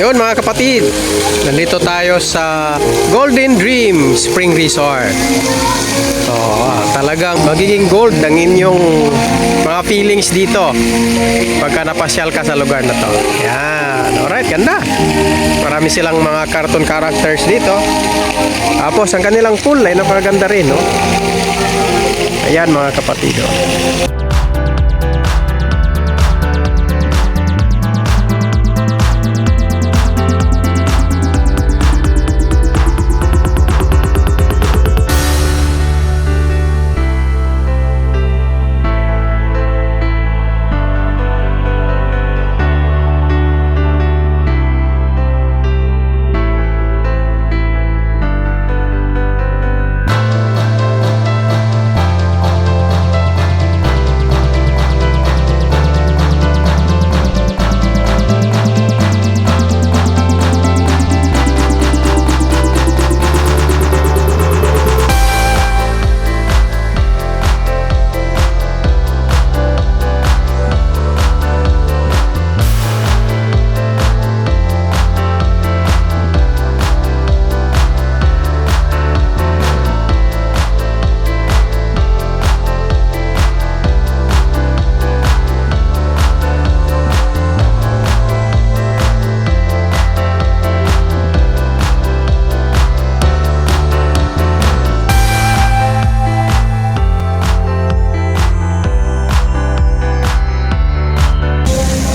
Yun mga kapatid, nandito tayo sa Golden Dream Spring Resort. So, ah, talagang magiging gold ang inyong mga feelings dito pagka napasyal ka sa lugar na to. Yan, alright, ganda. Marami silang mga cartoon characters dito. Tapos ang kanilang pool ay napakaganda rin, no? Ayan mga kapatid. Oh.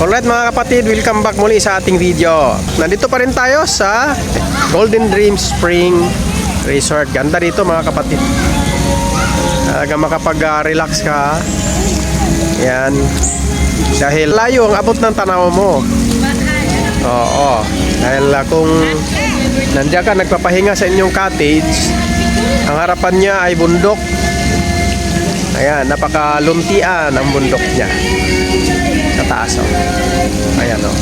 Alright mga kapatid, welcome back muli sa ating video. Nandito pa rin tayo sa Golden Dream Spring Resort. Ganda dito mga kapatid. Talaga makapag-relax ka. Yan. Dahil layo ang abot ng tanaw mo. Oo. Dahil ah, kung nandiyan ka nagpapahinga sa inyong cottage, ang harapan niya ay bundok. Ayan, napakaluntian ang bundok niya taas oh. Ayan oh.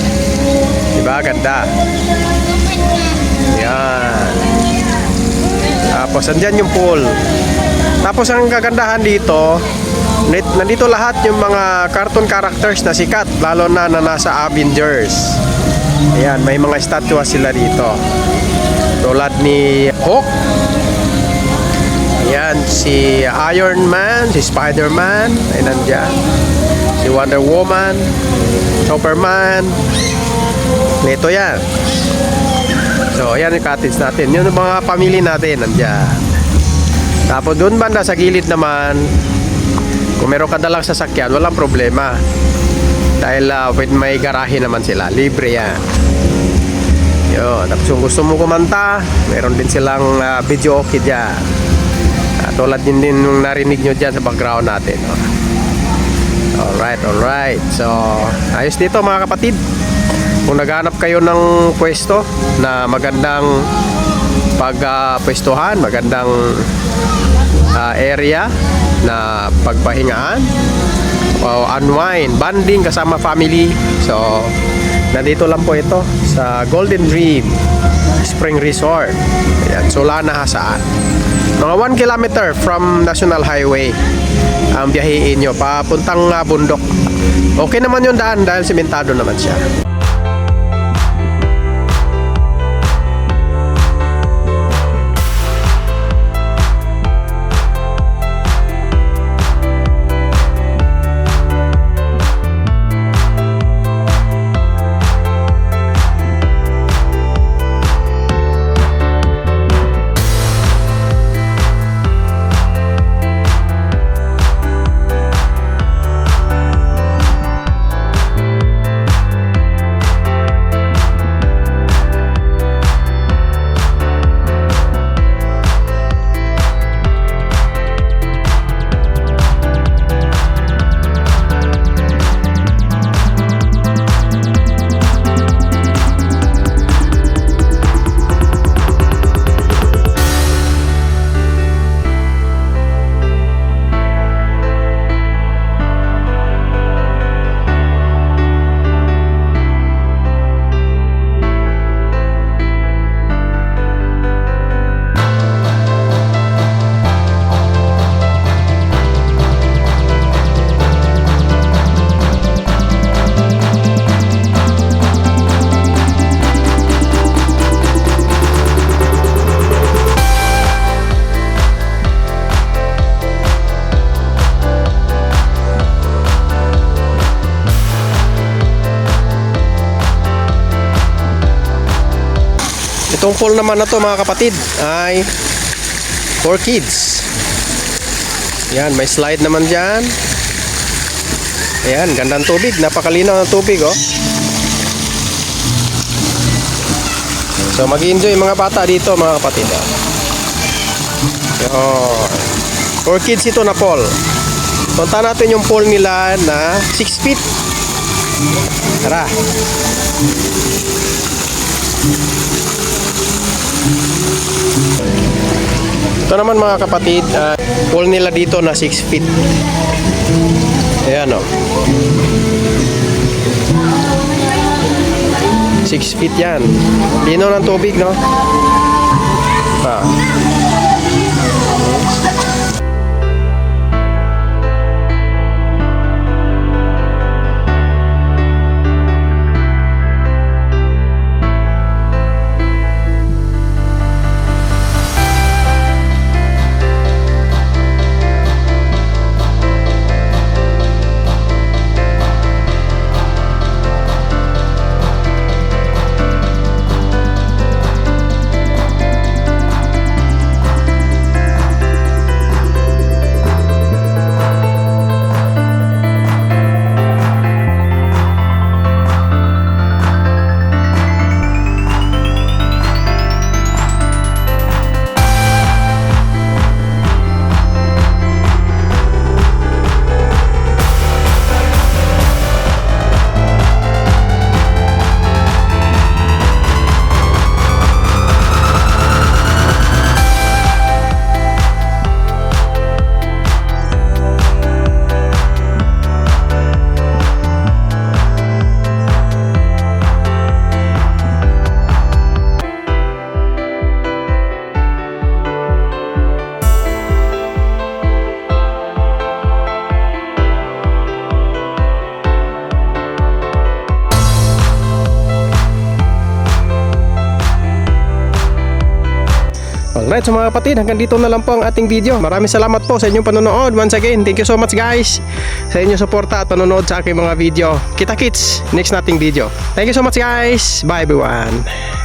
Diba? Ganda. Yan. Tapos andyan yung pool. Tapos ang kagandahan dito, nandito lahat yung mga cartoon characters na sikat, lalo na na nasa Avengers. Ayan, may mga statua sila dito. Tulad ni Hulk, Ayan, si Iron Man, si Spider-Man, ay nandyan. Si Wonder Woman, Superman. Ito yan. So, ayan yung cottage natin. Yun yung mga pamilya natin, nandyan. Tapos doon banda sa gilid naman, kung meron ka dalang sasakyan, walang problema. Dahil uh, with may garahe naman sila, libre yan. Yun. Tapos kung gusto mo kumanta, meron din silang uh, video okay dyan. Ah, tulad din din nung narinig nyo dyan sa background natin. Oh. Alright, alright. So, ayos dito mga kapatid. Kung naghanap kayo ng pwesto na magandang pagpwestuhan, magandang ah, area na pagpahingaan o unwind, banding kasama family. So, nandito lang po ito sa Golden Dream Spring Resort. Ayan, Solana, Hasaan. Mga 1 kilometer from National Highway ang biyahiin nyo papuntang uh, bundok. Okay naman yung daan dahil simentado naman siya. Itong pool naman na to mga kapatid ay for kids. Yan, may slide naman dyan. Ayan, gandang tubig. Napakalinaw ng tubig, oh. So, mag-enjoy mga bata dito, mga kapatid. Oh. Yun. For kids ito na pool. Punta natin yung pool nila na 6 feet. Tara. Ito naman mga kapatid, uh, pool nila dito na 6 feet. Ayan o. 6 feet yan. Lino ng tubig, no? Ah. Alright, so mga kapatid, hanggang dito na lang po ang ating video. Maraming salamat po sa inyong panonood. Once again, thank you so much guys sa inyong suporta at panonood sa aking mga video. Kita kits, next nating video. Thank you so much guys. Bye everyone.